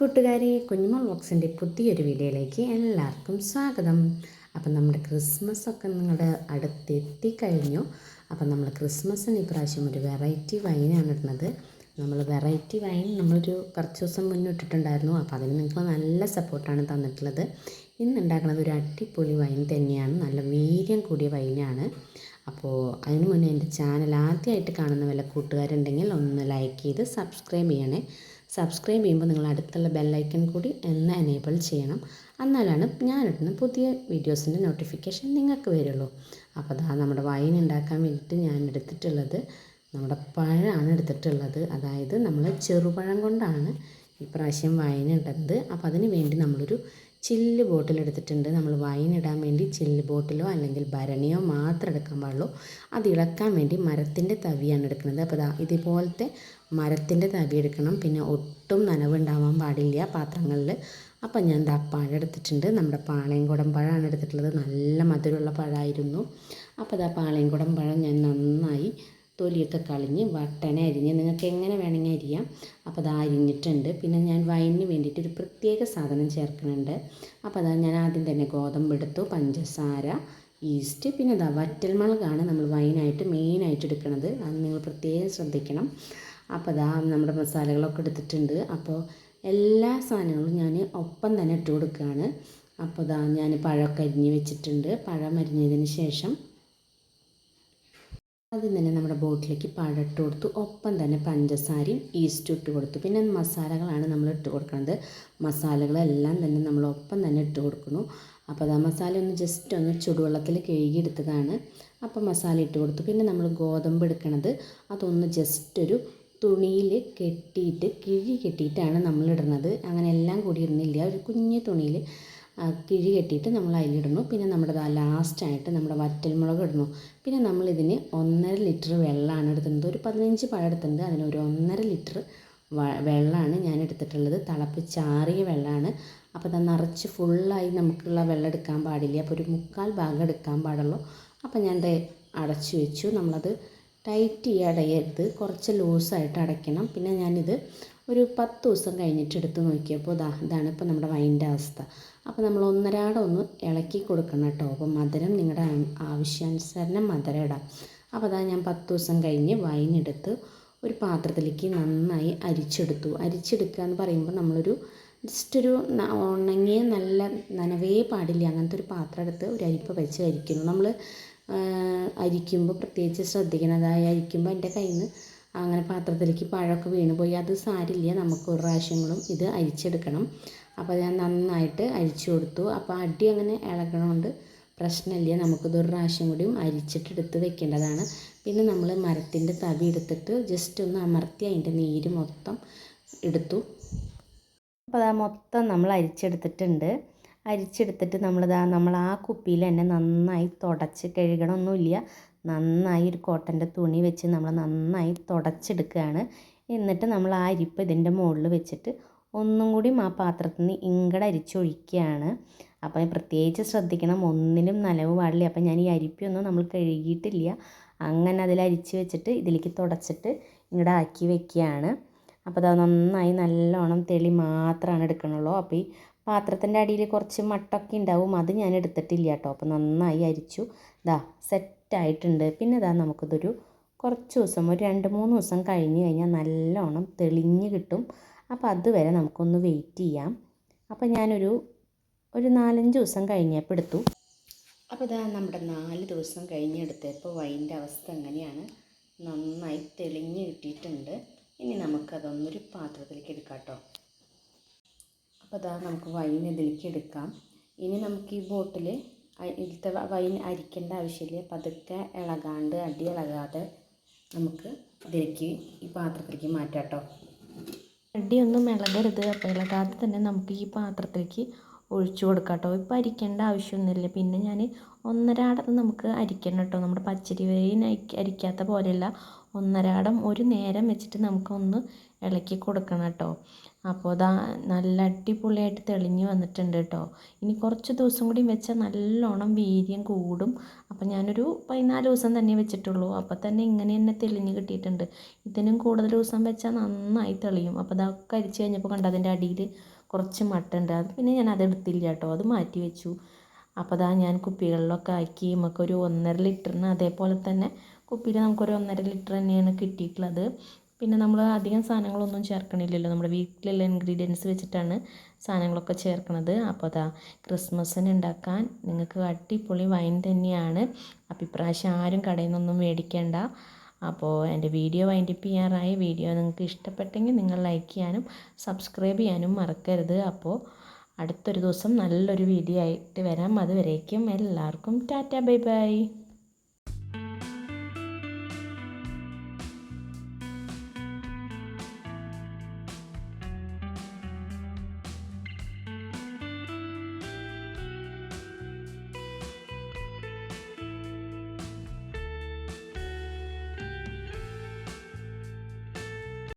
കൂട്ടുകാരെ കുഞ്ഞുമോൾ ബോക്സിന്റെ പുതിയൊരു വീഡിയോയിലേക്ക് എല്ലാവർക്കും സ്വാഗതം. അപ്പം നമ്മുടെ ക്രിസ്മസ് ഒക്കെ നിങ്ങളുടെ അടുത്തെത്തി കഴിഞ്ഞു അപ്പം നമ്മൾ ക്രിസ്മസിന് ഇപ്രാവശ്യം ഒരു വെറൈറ്റി വൈനാണ് ഇടുന്നത്. നമ്മൾ വെറൈറ്റി വൈൻ നമ്മളൊരു കുറച്ച് ദിവസം മുന്നിട്ടിട്ടുണ്ടായിരുന്നു അപ്പോൾ അതിന് നിങ്ങൾ നല്ല സപ്പോർട്ടാണ് തന്നിട്ടുള്ളത്. ഇന്ന് ഉണ്ടാക്കുന്നത് ഒരു അടിപൊളി വൈൻ തന്നെയാണ്. നല്ല വീര്യം കൂടിയ വൈനാണ്. അപ്പോൾ അതിന് മുന്നേ എന്റെ ചാനൽ ആദ്യമായിട്ട് കാണുന്ന വല്ല കൂട്ടുകാരുണ്ടെങ്കിൽ ഒന്ന് ലൈക്ക് ചെയ്ത് സബ്സ്ക്രൈബ് ചെയ്യണേ. സബ്സ്ക്രൈബ് ചെയ്യുമ്പോൾ നിങ്ങൾ അടുത്തുള്ള ബെല്ലൈക്കൺ കൂടി എന്ന് എനേബിൾ ചെയ്യണം. എന്നാലാണ് ഞാനിടുന്ന പുതിയ വീഡിയോസിന്റെ നോട്ടിഫിക്കേഷൻ നിങ്ങൾക്ക് വരുള്ളൂ. അപ്പോൾ അതാ നമ്മുടെ വൈൻ ഉണ്ടാക്കാൻ വേണ്ടിയിട്ട് ഞാൻ എടുത്തിട്ടുള്ളത് നമ്മുടെ പഴമാണ് എടുത്തിട്ടുള്ളത്. അതായത് നമ്മൾ ചെറുപഴം കൊണ്ടാണ് ഇപ്രാവശ്യം വൈൻ ഇടുന്നത് അപ്പോൾ അതിന് വേണ്ടി നമ്മളൊരു ചില്ല് ബോട്ടിൽ എടുത്തിട്ടുണ്ട് നമ്മൾ വൈൻ ഇടാൻ വേണ്ടി ചില്ല് ബോട്ടിലോ അല്ലെങ്കിൽ ഭരണിയോ മാത്രം എടുക്കാൻ പാടുള്ളൂ. അത് ഇളക്കാൻ വേണ്ടി മരത്തിന്റെ തവിയാണ് എടുക്കുന്നത്. അപ്പോൾ ഇതുപോലത്തെ മരത്തിന്റെ തവി എടുക്കണം. പിന്നെ ഒട്ടും നനവുണ്ടാവാൻ പാടില്ല പാത്രങ്ങളിൽ. അപ്പം ഞാൻ ദാ പഴം എടുത്തിട്ടുണ്ട്. നമ്മുടെ പാളയംകുടം പഴമാണ് എടുത്തിട്ടുള്ളത്. നല്ല മധുരമുള്ള പഴമായിരുന്നു. അപ്പോൾ ദാ പാളയംകുടം പഴം ഞാൻ നന്നായി തൊലിയൊക്കെ കളഞ്ഞ് വട്ടനെ അരിഞ്ഞ് നിങ്ങൾക്ക് എങ്ങനെ വേണമെങ്കിൽ അരിയാം. അപ്പോൾ അത് അരിഞ്ഞിട്ടുണ്ട്. പിന്നെ ഞാൻ വൈനിന് വേണ്ടിയിട്ട് ഒരു പ്രത്യേക സാധനം ചേർക്കുന്നുണ്ട്. അപ്പോൾ അതാ ഞാൻ ആദ്യം തന്നെ ഗോതമ്പ് എടുത്തു പഞ്ചസാര ഈസ്റ്റ് പിന്നെ അതാ വറ്റൽമുളകാണ് നമ്മൾ വൈനായിട്ട് മെയിനായിട്ട് എടുക്കുന്നത്. അത് നിങ്ങൾ പ്രത്യേകം ശ്രദ്ധിക്കണം. അപ്പോൾ അതാ നമ്മുടെ മസാലകളൊക്കെ എടുത്തിട്ടുണ്ട്. അപ്പോൾ എല്ലാ സാധനങ്ങളും ഞാൻ ഒപ്പം തന്നെ ഇട്ട് കൊടുക്കുകയാണ്. അപ്പോൾ അതാ ഞാൻ പഴമൊക്കെ അരിഞ്ഞ് വെച്ചിട്ടുണ്ട്. പഴം അരിഞ്ഞതിന് ശേഷം ആദ്യം തന്നെ നമ്മുടെ ബോട്ടിലേക്ക് പഴട്ട് കൊടുത്തു. ഒപ്പം തന്നെ പഞ്ചസാരയും ഈസ്റ്റും ഇട്ട് കൊടുത്തു. പിന്നെ മസാലകളാണ് നമ്മൾ ഇട്ട് കൊടുക്കുന്നത്. മസാലകളെല്ലാം തന്നെ നമ്മൾ ഒപ്പം തന്നെ ഇട്ട് കൊടുക്കുന്നു. അപ്പോൾ അത് ആ മസാല ഒന്ന് ജസ്റ്റ് ഒന്ന് ചുടുവെള്ളത്തിൽ കഴുകിയെടുത്തതാണ്. അപ്പോൾ മസാല ഇട്ട് കൊടുത്തു. പിന്നെ നമ്മൾ ഗോതമ്പ് എടുക്കണത്. അതൊന്ന് ജസ്റ്റ് ഒരു തുണിയിൽ കെട്ടിയിട്ട് കിഴി കെട്ടിയിട്ടാണ് നമ്മൾ ഇടുന്നത്. അങ്ങനെ എല്ലാം കൂടി ഇടുന്നില്ല. ഒരു കുഞ്ഞു തുണിയിൽ കിഴി കെട്ടിയിട്ട് നമ്മൾ അതിലിടുന്നു. പിന്നെ നമ്മുടെ ലാസ്റ്റായിട്ട് നമ്മുടെ വറ്റൽമുളക് ഇടുന്നു. പിന്നെ നമ്മളിതിന് ഒന്നര ലിറ്റർ വെള്ളമാണ് എടുക്കുന്നത് ഒരു പതിനഞ്ച് പഴം എടുത്തിട്ടുണ്ട്. അതിന് ഒരു ഒന്നര ലിറ്റർ വെള്ളമാണ് ഞാൻ എടുത്തിട്ടുള്ളത്. തിളപ്പിച്ചാറിയ വെള്ളമാണ് അപ്പോൾ അത് നിറച്ച് ഫുള്ളായി നമുക്കുള്ള വെള്ളം എടുക്കാൻ പാടില്ല. അപ്പോൾ ഒരു മുക്കാൽ ഭാഗം എടുക്കാൻ പാടുള്ളൂ. അപ്പോൾ ഞാൻ അടച്ചു വെച്ചു. നമ്മളത് ടൈറ്റ് ചെയ്യുക അടയരുത് കുറച്ച് ലൂസായിട്ട് അടയ്ക്കണം. പിന്നെ ഞാനിത് ഒരു പത്ത് ദിവസം കഴിഞ്ഞിട്ട് എടുത്ത് നോക്കിയപ്പോൾ ഇതാ ഇതാണ് ഇപ്പോൾ നമ്മുടെ വൈന്റെ അവസ്ഥ. അപ്പോൾ നമ്മൾ ഒന്നരാടം ഒന്ന് ഇളക്കി കൊടുക്കണം കേട്ടോ. അപ്പോൾ മധുരം നിങ്ങളുടെ ആവശ്യാനുസരണം മധുരം ഇടാം. അപ്പോൾ അതാ ഞാൻ പത്ത് ദിവസം കഴിഞ്ഞ് വൈനെടുത്ത് ഒരു പാത്രത്തിലേക്ക് നന്നായി അരിച്ചെടുത്തു. അരിച്ചെടുക്കുക എന്ന് പറയുമ്പോൾ നമ്മളൊരു ജസ്റ്റ് ഒരു ഉണങ്ങിയ നല്ല നനവേ പാടില്ല. അങ്ങനത്തെ ഒരു പാത്രം എടുത്ത് ഒരു അരിപ്പ വെച്ച് അരിക്കുന്നു. നമ്മൾ അരിക്കുമ്പോൾ പ്രത്യേകിച്ച് ശ്രദ്ധിക്കണം അതായത് അരിക്കുമ്പോൾ എന്റെ കയ്യിൽ നിന്ന് അങ്ങനെ പാത്രത്തിലേക്ക് പഴമൊക്കെ വീണ് പോയി. അത് സാരില്ല നമുക്ക് ഒരു പ്രാവശ്യങ്ങളും ഇത് അരിച്ചെടുക്കണം. അപ്പോൾ ഞാൻ നന്നായിട്ട് അരിച്ചു കൊടുത്തു. അപ്പോൾ അടി അങ്ങനെ ഇളകണോണ്ട് പ്രശ്നമില്ല നമുക്കിത് ഒരു പ്രാവശ്യം കൂടിയും അരിച്ചിട്ടെടുത്ത് വെക്കേണ്ടതാണ്. പിന്നെ നമ്മൾ മരത്തിന്റെ തവി എടുത്തിട്ട് ജസ്റ്റ് ഒന്ന് അമർത്തി അതിന്റെ നീര് മൊത്തം എടുത്തു. അപ്പോൾ അത് മൊത്തം നമ്മൾ അരിച്ചെടുത്തിട്ടുണ്ട്. അരിച്ചെടുത്തിട്ട് നമ്മളിതാ നമ്മൾ ആ കുപ്പിയിൽ തന്നെ നന്നായി തുടച്ച് കഴുകണമൊന്നുമില്ല. നന്നായി ഒരു കോട്ടന്റെ തുണി വെച്ച് നമ്മൾ നന്നായി തുടച്ചെടുക്കുകയാണ്. എന്നിട്ട് നമ്മൾ ആ അരിപ്പ് ഇതിന്റെ മുകളിൽ വെച്ചിട്ട് ഒന്നും കൂടി ആ പാത്രത്തിൽ നിന്ന് ഇങ്ങടെ അരിച്ചൊഴിക്കുകയാണ്. അപ്പം പ്രത്യേകിച്ച് ശ്രദ്ധിക്കണം ഒന്നിലും നനവ് പാടില്ല. അപ്പം ഞാൻ ഈ അരിപ്പിയൊന്നും നമ്മൾ കഴുകിയിട്ടില്ല. അങ്ങനെ അതിൽ അരിച്ച് വെച്ചിട്ട് ഇതിലേക്ക് തുടച്ചിട്ട് ഇങ്ങടെ ആക്കി വെക്കുകയാണ്. അപ്പോൾ അത് നന്നായി നല്ലോണം തെളി മാത്രമാണ് എടുക്കണുള്ളൂ. അപ്പോൾ ഈ പാത്രത്തിന്റെ അടിയിൽ കുറച്ച് മട്ടൊക്കെ ഉണ്ടാവും. അത് ഞാൻ എടുത്തിട്ടില്ല കേട്ടോ. അപ്പോൾ നന്നായി അരിച്ചു. ദാ സെറ്റായിട്ടുണ്ട് പിന്നെ ഇതാ നമുക്കിതൊരു കുറച്ച് ദിവസം ഒരു രണ്ട് മൂന്ന് ദിവസം കഴിഞ്ഞ് കഴിഞ്ഞാൽ നല്ലോണം തെളിഞ്ഞ് കിട്ടും. അപ്പോൾ അതുവരെ നമുക്കൊന്ന് വെയിറ്റ് ചെയ്യാം. അപ്പോൾ ഞാനൊരു ഒരു നാലഞ്ച് ദിവസം കഴിഞ്ഞപ്പോൾ എടുത്തു. അപ്പോൾ ഇതാ നമ്മുടെ നാല് ദിവസം കഴിഞ്ഞെടുത്തപ്പോൾ വൈന്റെ അവസ്ഥ എങ്ങനെയാണ്? നന്നായി തെളിഞ്ഞ് കിട്ടിയിട്ടുണ്ട്. ഇനി നമുക്കതൊന്നൊരു പാത്രത്തിലേക്ക് എടുക്കാം കേട്ടോ. അപ്പോൾ ഇതാ നമുക്ക് വൈൻ ഇതിലേക്ക് എടുക്കാം. ഇനി നമുക്ക് ഈ ബോട്ടിൽ ഇതിലത്തെ വൈൻ അരിക്കേണ്ട ആവശ്യമില്ല. പതുക്കെ ഇളകാണ്ട് അടി ഇളകാതെ നമുക്ക് ഇതിലേക്ക് ഈ പാത്രത്തിലേക്ക് മാറ്റാം കേട്ടോ. അടിയൊന്നും ഇളകരുത്. അപ്പോൾ ഇളകാതെ തന്നെ നമുക്ക് ഈ പാത്രത്തിലേക്ക് ഒഴിച്ചു കൊടുക്കാം കേട്ടോ ഇപ്പോൾ അരിക്കേണ്ട ആവശ്യമൊന്നുമില്ല. പിന്നെ ഞാൻ ഒന്നരാടം നമുക്ക് അരിക്കണം കേട്ടോ. നമ്മുടെ പച്ചരി വരെയും അരിക്കാത്ത പോലെയല്ല. ഒന്നരാടം ഒരു നേരം വെച്ചിട്ട് നമുക്കൊന്ന് ഇളക്കി കൊടുക്കണം കേട്ടോ. അപ്പോൾ അതാ നല്ല അടിപൊളിയായിട്ട് തെളിഞ്ഞ് വന്നിട്ടുണ്ട് കേട്ടോ. ഇനി കുറച്ച് ദിവസം കൂടി വെച്ചാൽ നല്ലോണം വീര്യം കൂടും. അപ്പോൾ ഞാനൊരു പതിനാല് ദിവസം തന്നെ വെച്ചിട്ടുള്ളൂ. അപ്പോൾ തന്നെ ഇങ്ങനെ തന്നെ തെളിഞ്ഞ് കിട്ടിയിട്ടുണ്ട്. ഇതിനും കൂടുതൽ ദിവസം വെച്ചാൽ നന്നായി തെളിയും. അപ്പോൾ അതൊക്കെ അരിച്ച് കഴിഞ്ഞപ്പോൾ കണ്ടതിന്റെ അടിയിൽ കുറച്ച് മട്ടുണ്ട്. അത് പിന്നെ ഞാൻ അത് എടുത്തില്ല കേട്ടോ. അത് മാറ്റി വെച്ചു. അപ്പോൾ അതാ ഞാൻ കുപ്പികളിലൊക്കെ ആക്കി നമുക്കൊരു ഒന്നര ലിറ്ററിന് അതേപോലെ തന്നെ കുപ്പിയിൽ നമുക്കൊരു ഒന്നര ലിറ്റർ തന്നെയാണ് കിട്ടിയിട്ടുള്ളത്. പിന്നെ നമ്മൾ അധികം സാധനങ്ങളൊന്നും ചേർക്കണില്ലല്ലോ. നമ്മുടെ വീട്ടിലുള്ള ഇൻഗ്രീഡിയൻസ് വെച്ചിട്ടാണ് സാധനങ്ങളൊക്കെ ചേർക്കുന്നത് അപ്പോൾ അതാ ക്രിസ്മസിന് ഉണ്ടാക്കാൻ നിങ്ങൾക്ക് അടിപൊളി വൈൻ തന്നെയാണ്. അപ്പം ഇപ്രാവശ്യം ആരും കടയിൽ നിന്നൊന്നും മേടിക്കേണ്ട. അപ്പോൾ എന്റെ വീഡിയോ വൈൻഡപ്പ് ചെയ്യാറായി. വീഡിയോ നിങ്ങൾക്ക് ഇഷ്ടപ്പെട്ടെങ്കിൽ നിങ്ങൾ ലൈക്ക് ചെയ്യാനും സബ്സ്ക്രൈബ് ചെയ്യാനും മറക്കരുത്. അപ്പോൾ അടുത്തൊരു ദിവസം നല്ലൊരു വീഡിയോ ആയിട്ട് വരാം. അതുവരേക്കും എല്ലാവർക്കും ടാറ്റ ബൈ ബൈ.